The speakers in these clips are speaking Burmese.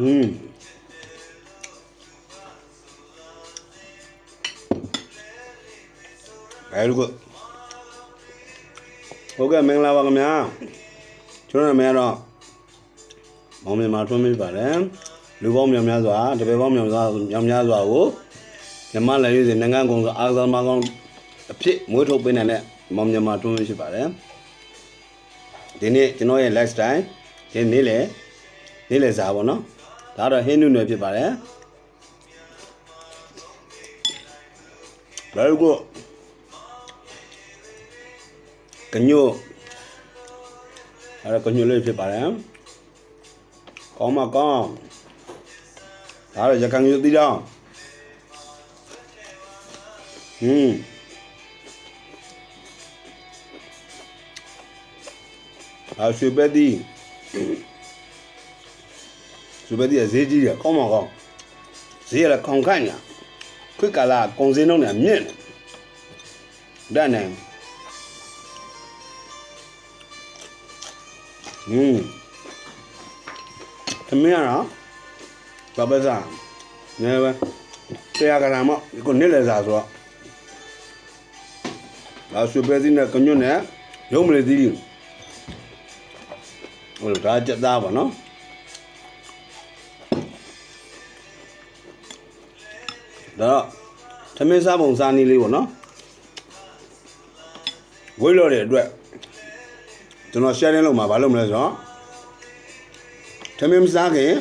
อืมဘယ်လိုကဟုတ်ကဲ့မင်္ဂလာပါခင်ဗျာကျွန်တော်နာမည်ကတော့မောင်မြန်မာထွန်းမင်းပါတယ်လူပေါင်းများများစွာတပည့်ပေါင်းများများများများစွာကိုမြန်မာလည်းရည်စင်နိုင်ငံကုန်စွာအားကစားမကောင်းအဖြစ်မွေးထုတ်ပေးနိုင်တဲ့မောင်မြန်မာထွန်းမင်းဖြစ်ပါတယ်ဒီနေ့ကျွန်တော်ရဲ့ lifestyle ဒီနေ့လေနေ့လေစားပါတော့ ဒါတော့ဟင်းနုနယ်ဖြစ်ပါတယ် very good ကညိုအဲ့ဒါကညိုလေးဖြစ်ပါတယ်ကောင်းမကောင်းဒါတော့ရကန်ယူတီတော့ဟွန်းအာရွှေပဲတီ ရွှေပဲတီကဈေးကြီးတယ်ကောင်းမကောင်းဈေးရခေါင်ခိုင်းညာခွတ်ကလာကုန်စင်းတော့ညမြင့်တယ်ဒါနဲ့อืมသမင်းရတော့ဘာပဲစားနည်းပဲတရားကရမဒီကိုနစ်လေစားဆိုတော့ဒါဆွေပဲစီနဲ့ကညွန့်နဲ့ရုံးမလေးသီးဟိုဒါကြက်သားပါနော် ဒါတော့သမင်းစားပုံစားနည်းလေးပေါ့နော်ဝိတ်လို့တဲ့အတွက်ကျွန်တော် sharing လုပ်မှာဘာလုပ်မလဲဆိုတော့ထမင်းမစားခင်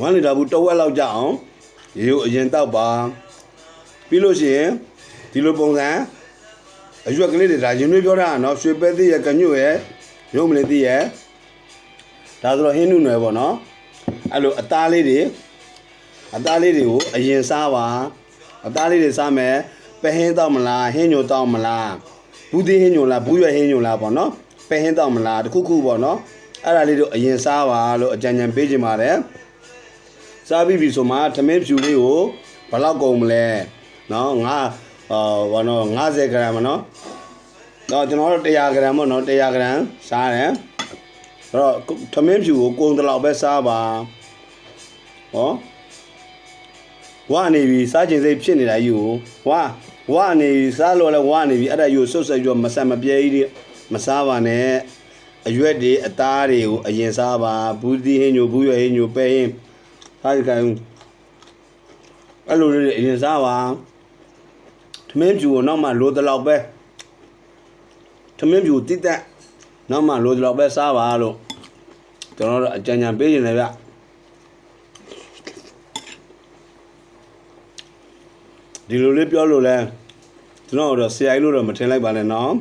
1လီတာဘူးတစ်ဝက်လောက်ကြအောင်ရေကိုအရင်တောက်ပါပြီးလို့ရှိရင်ဒီလိုပုံစံအရွက်ကလေးတွေဒါရင်တွေပြောတာနော်ရွှေပဲသေးရဲ့ကညွတ်ရဲ့ရုံးမလေးသေးရဲ့ဒါဆိုတော့ဟင်းနုနယ်ပေါ့နော်အဲ့လိုအသားလေးတွေ အသားလေးတွေကိုအရင်စားပါအသားလေးတွေစားမယ်ပဲဟင်းတောက်မလားဟင်းညိုတောက်မလားဘူးသေးဟင်းညိုလားဘူးရွက်ဟင်းညိုလားပေါ့နော်ပဲဟင်းတောက်မလားတခုခုပေါ့နော်အဲ့ဒါလေးတို့အရင်စားပါလို့အကြံဉာဏ်ပေးချင်ပါတယ်စားပြီးပြီဆိုမှသမင်းဖြူလေးကိုဘယ်လောက်ကုန်မလဲနော်ငါအာဘာနော်90 gram နော်တော့ကျွန်တော်တို့100 gram ပေါ့နော်100 gram စားတယ်အဲ့တော့သမင်းဖြူကိုကုန်တလောက်ပဲစားပါဟော ဝါနေပြီစားကျင်စိတ်ဖြစ်နေတာယူဝါဝါနေပြီစားလို့လဲဝါနေပြီအဲ့ဒါယူဆွတ်ဆွတ်ယူမဆက်မပြဲကြီးမစားပါနဲ့အရွက်တွေအသားတွေကိုအရင်စားပါဘူးသီးဟင်းညိုဘူးရွက်ဟင်းညိုပဲဟင်းစားကြရင်အဲ့လိုလေးတွေအရင်စားပါသမင်းဖြူကိုနောက်မှလိုတလောက်ပဲသမင်းဖြူတိတက်နောက်မှလိုတလောက်ပဲစားပါလို့ကျွန်တော်တို့အကြံဉာဏ်ပေးနေတယ်ဗျ ဒီလိုလေးပြောလို့လဲကျွန်တော်တို့ဆရာကြီးလို့တော့မထင်လိုက်ပါနဲ့နော်